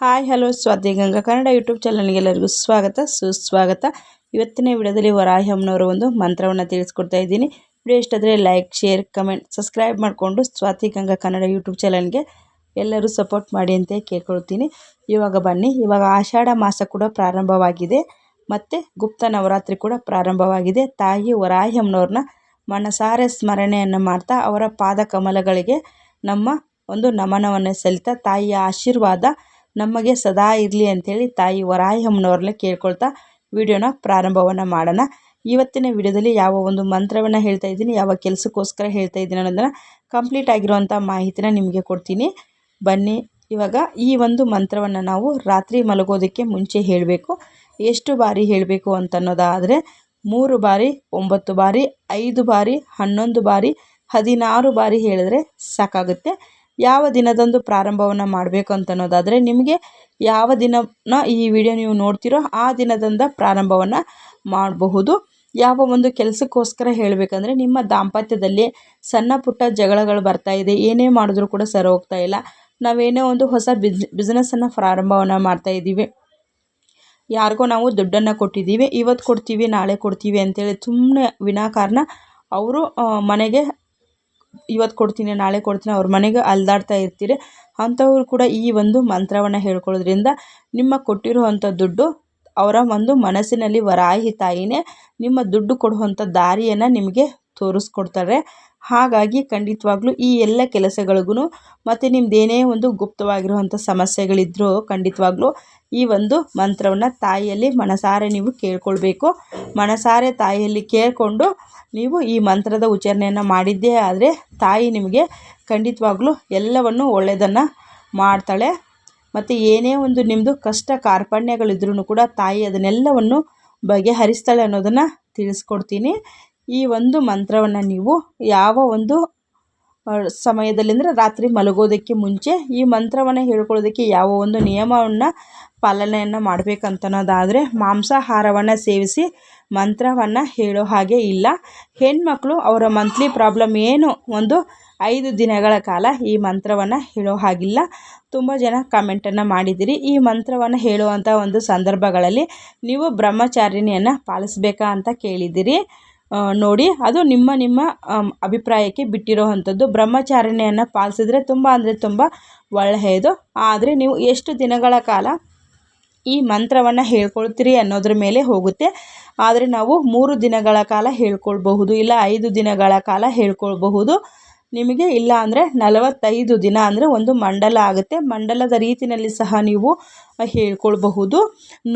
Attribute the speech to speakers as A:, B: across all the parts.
A: Hi, hello, Swathi Ganga Kannada YouTube ಚಾನಲ್ಗೆ ಎಲ್ಲರಿಗೂ ಸ್ವಾಗತ, ಸುಸ್ವಾಗತ. ಇವತ್ತಿನ ವಿಡಿಯೋದಲ್ಲಿ ವರಾಹಿ ಒಂದು ಮಂತ್ರವನ್ನು ತಿಳಿಸ್ಕೊಡ್ತಾ ಇದ್ದೀನಿ. ವಿಡಿಯೋ ಇಷ್ಟಾದರೆ ಲೈಕ್ ಶೇರ್ ಕಮೆಂಟ್ ಸಬ್ಸ್ಕ್ರೈಬ್ ಮಾಡಿಕೊಂಡು ಸ್ವಾತಿ ಗಂಗಾ ಕನ್ನಡ ಯೂಟ್ಯೂಬ್ ಚಾನಲ್ಗೆ ಎಲ್ಲರೂ ಸಪೋರ್ಟ್ ಮಾಡಿ ಅಂತ ಕೇಳ್ಕೊಳ್ತೀನಿ. ಇವಾಗ ಬನ್ನಿ, ಇವಾಗ ಆಷಾಢ ಮಾಸ ಕೂಡ ಪ್ರಾರಂಭವಾಗಿದೆ. ಮತ್ತು ಗುಪ್ತ ನವರಾತ್ರಿ ಕೂಡ ಪ್ರಾರಂಭವಾಗಿದೆ. ತಾಯಿ ವರಾಹಿ ಅಮ್ಮನವ್ರನ್ನ ಮನಸಾರೆ ಸ್ಮರಣೆಯನ್ನು ಮಾಡ್ತಾ ಅವರ ಪಾದ ಕಮಲಗಳಿಗೆ ನಮ್ಮ ಒಂದು ನಮನವನ್ನು ಸಲ್ಲಿತಾ ತಾಯಿಯ ಆಶೀರ್ವಾದ ನಮಗೆ ಸದಾ ಇರಲಿ ಅಂಥೇಳಿ ತಾಯಿ ವರಾಹಿ ಅಮ್ಮನವ್ರನ್ನ ಕೇಳ್ಕೊಳ್ತಾ ವಿಡಿಯೋನ ಪ್ರಾರಂಭವನ್ನು ಮಾಡೋಣ. ಇವತ್ತಿನ ವಿಡಿಯೋದಲ್ಲಿ ಯಾವ ಒಂದು ಮಂತ್ರವನ್ನು ಹೇಳ್ತಾ ಇದ್ದೀನಿ, ಯಾವ ಕೆಲಸಕ್ಕೋಸ್ಕರ ಹೇಳ್ತಾ ಇದ್ದೀನಿ ಅನ್ನೋದನ್ನು ಕಂಪ್ಲೀಟ್ ಆಗಿರುವಂಥ ಮಾಹಿತಿನ ನಿಮಗೆ ಕೊಡ್ತೀನಿ. ಬನ್ನಿ, ಇವಾಗ ಈ ಒಂದು ಮಂತ್ರವನ್ನು ನಾವು ರಾತ್ರಿ ಮಲಗೋದಕ್ಕೆ ಮುಂಚೆ ಹೇಳಬೇಕು. ಎಷ್ಟು ಬಾರಿ ಹೇಳಬೇಕು ಅಂತನ್ನೋದಾದರೆ, ಮೂರು ಬಾರಿ, ಒಂಬತ್ತು ಬಾರಿ, ಐದು ಬಾರಿ, ಹನ್ನೊಂದು ಬಾರಿ, ಹದಿನಾರು ಬಾರಿ ಹೇಳಿದ್ರೆ ಸಾಕಾಗುತ್ತೆ. ಯಾವ ದಿನದಂದು ಪ್ರಾರಂಭವನ್ನು ಮಾಡಬೇಕು ಅಂತ ಅನ್ನೋದಾದರೆ ನಿಮಗೆ ಯಾವ ದಿನನ ಈ ವಿಡಿಯೋ ನೀವು ನೋಡ್ತೀರೋ ಆ ದಿನದಿಂದ ಪ್ರಾರಂಭವನ್ನು ಮಾಡಬಹುದು. ಯಾವ ಒಂದು ಕೆಲಸಕ್ಕೋಸ್ಕರ ಹೇಳಬೇಕಂದ್ರೆ ನಿಮ್ಮ ದಾಂಪತ್ಯದಲ್ಲಿ ಸಣ್ಣ ಪುಟ್ಟ ಜಗಳಗಳು ಬರ್ತಾ ಇದೆ, ಏನೇ ಮಾಡಿದ್ರೂ ಕೂಡ ಸರಿ ಹೋಗ್ತಾ ಇಲ್ಲ, ನಾವೇನೋ ಒಂದು ಹೊಸ ಬಿಸ್ ಬಿಸ್ನೆಸ್ಸನ್ನು ಪ್ರಾರಂಭವನ್ನು ಮಾಡ್ತಾ ಇದ್ದೀವಿ. ಯಾರಿಗೋ ನಾವು ದುಡ್ಡನ್ನು ಕೊಟ್ಟಿದ್ದೀವಿ, ಇವತ್ತು ಕೊಡ್ತೀವಿ, ನಾಳೆ ಕೊಡ್ತೀವಿ ಅಂತೇಳಿ ಸುಮ್ಮನೆ ವಿನಾಕಾರಣ ಅವರು ಮನೆಗೆ ಇವತ್ತು ಕೊಡ್ತೀನಿ, ನಾಳೆ ಕೊಡ್ತೀನಿ, ಅವ್ರ ಮನೆಗೆ ಅಲ್ದಾಡ್ತಾ ಇರ್ತೀರಿ. ಅಂಥವ್ರು ಕೂಡ ಈ ಒಂದು ಮಂತ್ರವನ್ನು ಹೇಳ್ಕೊಳ್ಳೋದ್ರಿಂದ ನಿಮ್ಮ ಕೊಟ್ಟಿರುವಂಥ ದುಡ್ಡು ಅವರ ಒಂದು ಮನಸ್ಸಿನಲ್ಲಿ ವರಾಹಿ ತಾಯಿನೇ ನಿಮ್ಮ ದುಡ್ಡು ಕೊಡುವಂಥ ದಾರಿಯನ್ನು ನಿಮಗೆ ತೋರಿಸ್ಕೊಡ್ತಾರೆ. ಹಾಗಾಗಿ ಖಂಡಿತವಾಗ್ಲೂ ಈ ಎಲ್ಲ ಕೆಲಸಗಳಿಗೂ ಮತ್ತು ನಿಮ್ಮದೇನೇ ಒಂದು ಗುಪ್ತವಾಗಿರುವಂಥ ಸಮಸ್ಯೆಗಳಿದ್ದರೂ ಖಂಡಿತವಾಗ್ಲೂ ಈ ಒಂದು ಮಂತ್ರವನ್ನು ತಾಯಿಯಲ್ಲಿ ಮನಸಾರೆ ನೀವು ಕೇಳ್ಕೊಳ್ಬೇಕು. ಮನಸಾರೆ ತಾಯಿಯಲ್ಲಿ ಕೇಳಿಕೊಂಡು ನೀವು ಈ ಮಂತ್ರದ ಉಚ್ಚಾರಣೆಯನ್ನು ಮಾಡಿದ್ದೇ ಆದರೆ ತಾಯಿ ನಿಮಗೆ ಖಂಡಿತವಾಗ್ಲೂ ಎಲ್ಲವನ್ನು ಒಳ್ಳೆಯದನ್ನು ಮಾಡ್ತಾಳೆ. ಮತ್ತು ಏನೇ ಒಂದು ನಿಮ್ಮದು ಕಷ್ಟ ಕಾರ್ಪಣ್ಯಗಳಿದ್ರೂ ಕೂಡ ತಾಯಿ ಅದನ್ನೆಲ್ಲವನ್ನು ಬಗೆಹರಿಸ್ತಾಳೆ ಅನ್ನೋದನ್ನು ತಿಳಿಸ್ಕೊಡ್ತೀನಿ. ಈ ಒಂದು ಮಂತ್ರವನ್ನು ನೀವು ಯಾವ ಒಂದು ಸಮಯದಲ್ಲಿ ಅಂದರೆ ರಾತ್ರಿ ಮಲಗೋದಕ್ಕೆ ಮುಂಚೆ ಈ ಮಂತ್ರವನ್ನು ಹೇಳ್ಕೊಳ್ಳೋದಕ್ಕೆ ಯಾವ ಒಂದು ನಿಯಮವನ್ನು ಪಾಲನೆಯನ್ನು ಮಾಡಬೇಕಂತನ್ನೋದಾದರೆ ಮಾಂಸಾಹಾರವನ್ನು ಸೇವಿಸಿ ಮಂತ್ರವನ್ನು ಹೇಳೋ ಹಾಗೆ ಇಲ್ಲ. ಹೆಣ್ಮಕ್ಳು ಅವರ ಮಂತ್ಲಿ ಪ್ರಾಬ್ಲಮ್ ಏನು? ಒಂದು ಐದು ದಿನಗಳ ಕಾಲ ಈ ಮಂತ್ರವನ್ನು ಹೇಳೋ ಹಾಗಿಲ್ಲ. ತುಂಬ ಜನ ಕಮೆಂಟನ್ನು ಮಾಡಿದ್ದೀರಿ ಈ ಮಂತ್ರವನ್ನು ಹೇಳುವಂಥ ಒಂದು ಸಂದರ್ಭಗಳಲ್ಲಿ ನೀವು ಬ್ರಹ್ಮಚಾರಿಣಿಯನ್ನು ಪಾಲಿಸ್ಬೇಕಾ ಅಂತ ಕೇಳಿದ್ದೀರಿ ನೋಡಿ, ಅದು ನಿಮ್ಮ ನಿಮ್ಮ ಅಭಿಪ್ರಾಯಕ್ಕೆ ಬಿಟ್ಟಿರೋವಂಥದ್ದು ಬ್ರಹ್ಮಚಾರಣೆಯನ್ನು ಪಾಲಿಸಿದ್ರೆ ತುಂಬ ಅಂದರೆ ತುಂಬ ಒಳ್ಳೆಯದು. ಆದರೆ ನೀವು ಎಷ್ಟು ದಿನಗಳ ಕಾಲ ಈ ಮಂತ್ರವನ್ನು ಹೇಳ್ಕೊಳ್ತೀರಿ ಅನ್ನೋದ್ರ ಮೇಲೆ ಹೋಗುತ್ತೆ. ಆದರೆ ನಾವು ಮೂರು ದಿನಗಳ ಕಾಲ ಹೇಳ್ಕೊಳ್ಬಹುದು, ಇಲ್ಲ ಐದು ದಿನಗಳ ಕಾಲ ಹೇಳ್ಕೊಳ್ಬಹುದು. ನಿಮಗೆ ಇಲ್ಲ ಅಂದರೆ ನಲವತ್ತೈದು ದಿನ ಅಂದರೆ ಒಂದು ಮಂಡಲ ಆಗುತ್ತೆ. ಮಂಡಲದ ರೀತಿಯಲ್ಲಿ ಸಹ ನೀವು ಹೇಳ್ಕೊಳ್ಬಹುದು.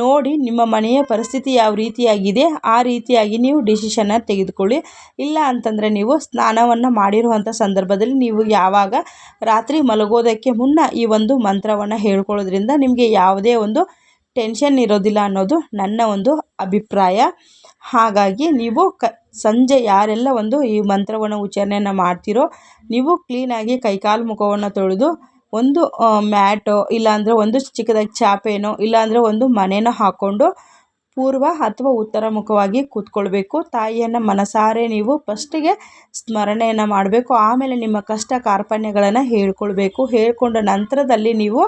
A: ನೋಡಿ ನಿಮ್ಮ ಮನೆಯ ಪರಿಸ್ಥಿತಿ ಯಾವ ರೀತಿಯಾಗಿದೆ, ಆ ರೀತಿಯಾಗಿ ನೀವು ಡಿಸಿಷನ್ನ ತೆಗೆದುಕೊಳ್ಳಿ. ಇಲ್ಲ ಅಂತಂದರೆ ನೀವು ಸ್ನಾನವನ್ನು ಮಾಡಿರುವಂಥ ಸಂದರ್ಭದಲ್ಲಿ ನೀವು ಯಾವಾಗ ರಾತ್ರಿ ಮಲಗೋದಕ್ಕೆ ಮುನ್ನ ಈ ಒಂದು ಮಂತ್ರವನ್ನು ಹೇಳ್ಕೊಳ್ಳೋದ್ರಿಂದ ನಿಮಗೆ ಯಾವುದೇ ಒಂದು ಟೆನ್ಷನ್ ಇರೋದಿಲ್ಲ ಅನ್ನೋದು ನನ್ನ ಒಂದು ಅಭಿಪ್ರಾಯ. ಹಾಗಾಗಿ ನೀವು ಕ ಸಂಜೆ ಯಾರೆಲ್ಲ ಒಂದು ಈ ಮಂತ್ರವನ್ನು ಉಚ್ಚಾರಣೆಯನ್ನು ಮಾಡ್ತೀರೋ, ನೀವು ಕ್ಲೀನಾಗಿ ಕೈಕಾಲು ಮುಖವನ್ನು ತೊಳೆದು ಒಂದು ಮ್ಯಾಟೋ ಇಲ್ಲಾಂದರೆ ಒಂದು ಚಿಕ್ಕದಾಗಿ ಚಾಪೆನೋ ಇಲ್ಲಾಂದರೆ ಒಂದು ಮನೇನ ಹಾಕ್ಕೊಂಡು ಪೂರ್ವ ಅಥವಾ ಉತ್ತರ ಮುಖವಾಗಿ ಕೂತ್ಕೊಳ್ಬೇಕು. ತಾಯಿಯನ್ನು ಮನಸಾರೆ ನೀವು ಫಸ್ಟಿಗೆ ಸ್ಮರಣೆಯನ್ನು ಮಾಡಬೇಕು. ಆಮೇಲೆ ನಿಮ್ಮ ಕಷ್ಟ ಕಾರ್ಪಣ್ಯಗಳನ್ನು ಹೇಳ್ಕೊಳ್ಬೇಕು. ಹೇಳ್ಕೊಂಡ ನಂತರದಲ್ಲಿ ನೀವು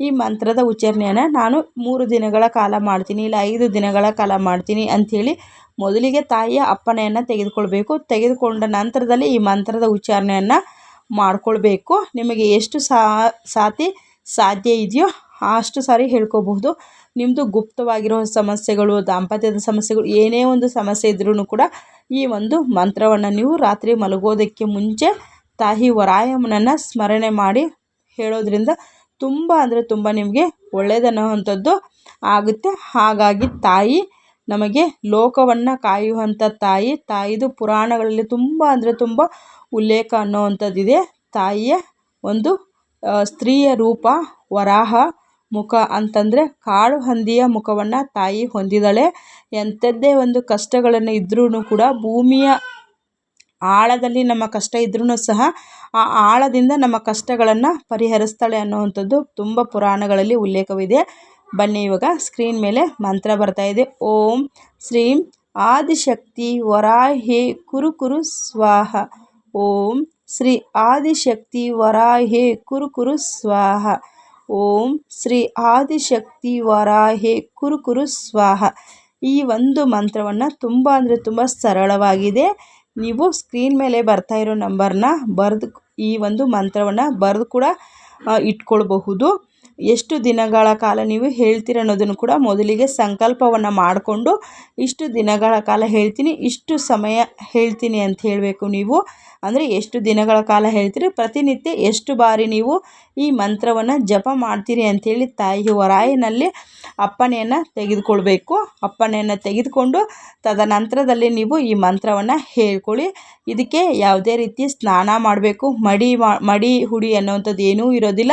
A: ಈ ಮಂತ್ರದ ಉಚ್ಚಾರಣೆಯನ್ನು ನಾನು ಮೂರು ದಿನಗಳ ಕಾಲ ಮಾಡ್ತೀನಿ, ಇಲ್ಲ ಐದು ದಿನಗಳ ಕಾಲ ಮಾಡ್ತೀನಿ ಅಂಥೇಳಿ ಮೊದಲಿಗೆ ತಾಯಿಯ ಅಪ್ಪಣೆಯನ್ನು ತೆಗೆದುಕೊಳ್ಬೇಕು. ತೆಗೆದುಕೊಂಡ ನಂತರದಲ್ಲಿ ಈ ಮಂತ್ರದ ಉಚ್ಚಾರಣೆಯನ್ನು ಮಾಡಿಕೊಳ್ಬೇಕು. ನಿಮಗೆ ಎಷ್ಟು ಸಾತಿ ಸಾಧ್ಯ ಇದೆಯೋ ಅಷ್ಟು ಸಾರಿ ಹೇಳ್ಕೋಬಹುದು. ನಿಮ್ಮದು ಗುಪ್ತವಾಗಿರೋ ಸಮಸ್ಯೆಗಳು, ದಾಂಪತ್ಯದ ಸಮಸ್ಯೆಗಳು, ಏನೇ ಒಂದು ಸಮಸ್ಯೆ ಇದ್ರೂ ಕೂಡ ಈ ಒಂದು ಮಂತ್ರವನ್ನು ನೀವು ರಾತ್ರಿ ಮಲಗೋದಕ್ಕೆ ಮುಂಚೆ ತಾಯಿ ವರಾಯಮ್ಮನನ್ನು ಸ್ಮರಣೆ ಮಾಡಿ ಹೇಳೋದ್ರಿಂದ ತುಂಬ ಅಂದರೆ ತುಂಬ ನಿಮಗೆ ಒಳ್ಳೆಯದನ್ನುವಂಥದ್ದು ಆಗುತ್ತೆ. ಹಾಗಾಗಿ ತಾಯಿ, ನಮಗೆ ಲೋಕವನ್ನು ಕಾಯುವಂಥ ತಾಯಿ, ತಾಯಿದು ಪುರಾಣಗಳಲ್ಲಿ ತುಂಬ ಅಂದರೆ ತುಂಬ ಉಲ್ಲೇಖ ಅನ್ನೋವಂಥದ್ದಿದೆ. ತಾಯಿಯ ಒಂದು ಸ್ತ್ರೀಯ ರೂಪ, ವರಾಹ ಮುಖ ಅಂತಂದರೆ ಕಾಡು ಹಂದಿಯ ಮುಖವನ್ನು ತಾಯಿ ಹೊಂದಿದ್ದಾಳೆ ಎಂಥದ್ದೇ ಒಂದು ಕಷ್ಟಗಳನ್ನು ಇದ್ರೂ ಕೂಡ ಭೂಮಿಯ ಆಳದಲ್ಲಿ ನಮ್ಮ ಕಷ್ಟ ಇದ್ರೂ ಸಹ ಆ ಆಳದಿಂದ ನಮ್ಮ ಕಷ್ಟಗಳನ್ನು ಪರಿಹರಿಸ್ತಾಳೆ ಅನ್ನುವಂಥದ್ದು ತುಂಬ ಪುರಾಣಗಳಲ್ಲಿ ಉಲ್ಲೇಖವಿದೆ. ಬನ್ನಿ ಇವಾಗ ಸ್ಕ್ರೀನ್ ಮೇಲೆ ಮಂತ್ರ ಬರ್ತಾ ಇದೆ. ಓಂ ಶ್ರೀಂ ಆದಿಶಕ್ತಿ ವರಾಹೆ ಕುರುಕುರು ಕುರು ಸ್ವಾಹ. ಓಂ ಶ್ರೀ ಆದಿಶಕ್ತಿ ವರಾಹೆ ಕುರುಕುರು ಕುರು ಸ್ವಾಹ. ಓಂ ಶ್ರೀ ಆದಿಶಕ್ತಿ ವರಾಹೆ ಕುರುಕುರು ಕುರು ಸ್ವಾಹ. ಈ ಒಂದು ಮಂತ್ರವನ್ನು ತುಂಬ ಅಂದರೆ ತುಂಬ ಸರಳವಾಗಿದೆ. ನೀವು ಸ್ಕ್ರೀನ್ ಮೇಲೆ ಬರ್ತಾ ಇರೋ ನಂಬರ್ನ ಬರೆದು ಈ ಒಂದು ಮಂತ್ರವನ್ನು ಬರೆದು ಕೂಡ ಇಟ್ಕೊಳ್ಬಹುದು. ಎಷ್ಟು ದಿನಗಳ ಕಾಲ ನೀವು ಹೇಳ್ತೀರ ಅನ್ನೋದನ್ನು ಕೂಡ ಮೊದಲಿಗೆ ಸಂಕಲ್ಪವನ್ನು ಮಾಡಿಕೊಂಡು, ಇಷ್ಟು ದಿನಗಳ ಕಾಲ ಹೇಳ್ತೀನಿ, ಇಷ್ಟು ಸಮಯ ಹೇಳ್ತೀನಿ ಅಂತ ಹೇಳಬೇಕು ನೀವು. ಅಂದರೆ ಎಷ್ಟು ದಿನಗಳ ಕಾಲ ಹೇಳ್ತೀರಿ? ಪ್ರತಿನಿತ್ಯ ಎಷ್ಟು ಬಾರಿ ನೀವು ಈ ಮಂತ್ರವನ್ನು ಜಪ ಮಾಡ್ತೀರಿ ಅಂಥೇಳಿ ತಾಯಿ ಹೊರಾಯಿನಲ್ಲಿ ಅಪ್ಪಣೆಯನ್ನು ತೆಗೆದುಕೊಳ್ಬೇಕು. ಅಪ್ಪಣೆಯನ್ನು ತೆಗೆದುಕೊಂಡು ತದನಂತರದಲ್ಲಿ ನೀವು ಈ ಮಂತ್ರವನ್ನು ಹೇಳ್ಕೊಳ್ಳಿ. ಇದಕ್ಕೆ ಯಾವುದೇ ರೀತಿ ಸ್ನಾನ ಮಾಡಬೇಕು. ಮಡಿ ಮಡಿ ಹುಡಿ ಅನ್ನುವಂಥದ್ದು ಏನೂ ಇರೋದಿಲ್ಲ.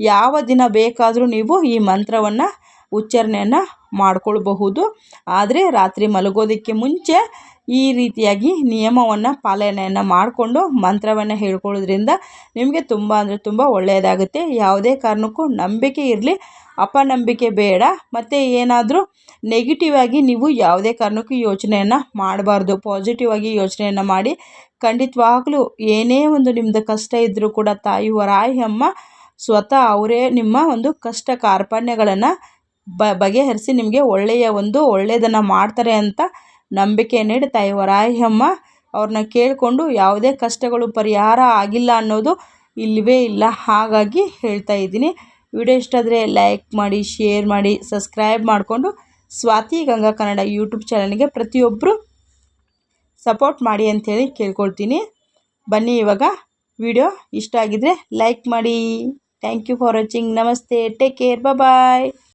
A: ಯಾವ ದಿನ ಬೇಕಾದರೂ ನೀವು ಈ ಮಂತ್ರವನ್ನು ಉಚ್ಚಾರಣೆಯನ್ನು ಮಾಡಿಕೊಳ್ಬಹುದು. ಆದರೆ ರಾತ್ರಿ ಮಲಗೋದಕ್ಕೆ ಮುಂಚೆ ಈ ರೀತಿಯಾಗಿ ನಿಯಮವನ್ನು ಪಾಲನೆಯನ್ನು ಮಾಡಿಕೊಂಡು ಮಂತ್ರವನ್ನು ಹೇಳ್ಕೊಳ್ಳೋದ್ರಿಂದ ನಿಮಗೆ ತುಂಬ ಅಂದರೆ ತುಂಬ ಒಳ್ಳೆಯದಾಗುತ್ತೆ. ಯಾವುದೇ ಕಾರಣಕ್ಕೂ ನಂಬಿಕೆ ಇರಲಿ, ಅಪನಂಬಿಕೆ ಬೇಡ. ಮತ್ತು ಏನಾದರೂ ನೆಗೆಟಿವ್ ಆಗಿ ನೀವು ಯಾವುದೇ ಕಾರಣಕ್ಕೂ ಯೋಚನೆಯನ್ನು ಮಾಡಬಾರ್ದು. ಪಾಸಿಟಿವ್ ಆಗಿ ಯೋಚನೆಯನ್ನು ಮಾಡಿ ಖಂಡಿತವಾಗಲೂ ಏನೇ ಒಂದು ನಿಮ್ಮದು ಕಷ್ಟ ಇದ್ದರೂ ಕೂಡ ತಾಯಿ ವರಾಯಿ ಅಮ್ಮ ಸ್ವತಃ ಅವರೇ ನಿಮ್ಮ ಒಂದು ಕಷ್ಟ ಕಾರ್ಪಣ್ಯಗಳನ್ನು ಬಗೆಹರಿಸಿ ನಿಮಗೆ ಒಳ್ಳೆಯ ಒಂದು ಒಳ್ಳೆಯದನ್ನು ಮಾಡ್ತಾರೆ ಅಂತ ನಂಬಿಕೆ ನೀಡಿ ತಾಯಿ ವರಾಹಮ್ಮ ಅವ್ರನ್ನ ಕೇಳಿಕೊಂಡು ಯಾವುದೇ ಕಷ್ಟಗಳು ಪರಿಹಾರ ಆಗಿಲ್ಲ ಅನ್ನೋದು ಇಲ್ಲವೇ ಇಲ್ಲ. ಹಾಗಾಗಿ ಹೇಳ್ತಾ ಇದ್ದೀನಿ. ವಿಡಿಯೋ ಇಷ್ಟ ಆದರೆ ಲೈಕ್ ಮಾಡಿ, ಶೇರ್ ಮಾಡಿ, ಸಬ್ಸ್ಕ್ರೈಬ್ ಮಾಡಿಕೊಂಡು ಸ್ವಾತಿ ಗಂಗಾ ಕನ್ನಡ ಯೂಟ್ಯೂಬ್ ಚಾನಲ್ಗೆ ಪ್ರತಿಯೊಬ್ಬರು ಸಪೋರ್ಟ್ ಮಾಡಿ ಅಂಥೇಳಿ ಕೇಳ್ಕೊಳ್ತೀನಿ. ಬನ್ನಿ ಇವಾಗ. ವಿಡಿಯೋ ಇಷ್ಟ ಆಗಿದರೆ ಲೈಕ್ ಮಾಡಿ. Thank you for watching. ನಮಸ್ತೆ. Take care. ಬಾಯ್.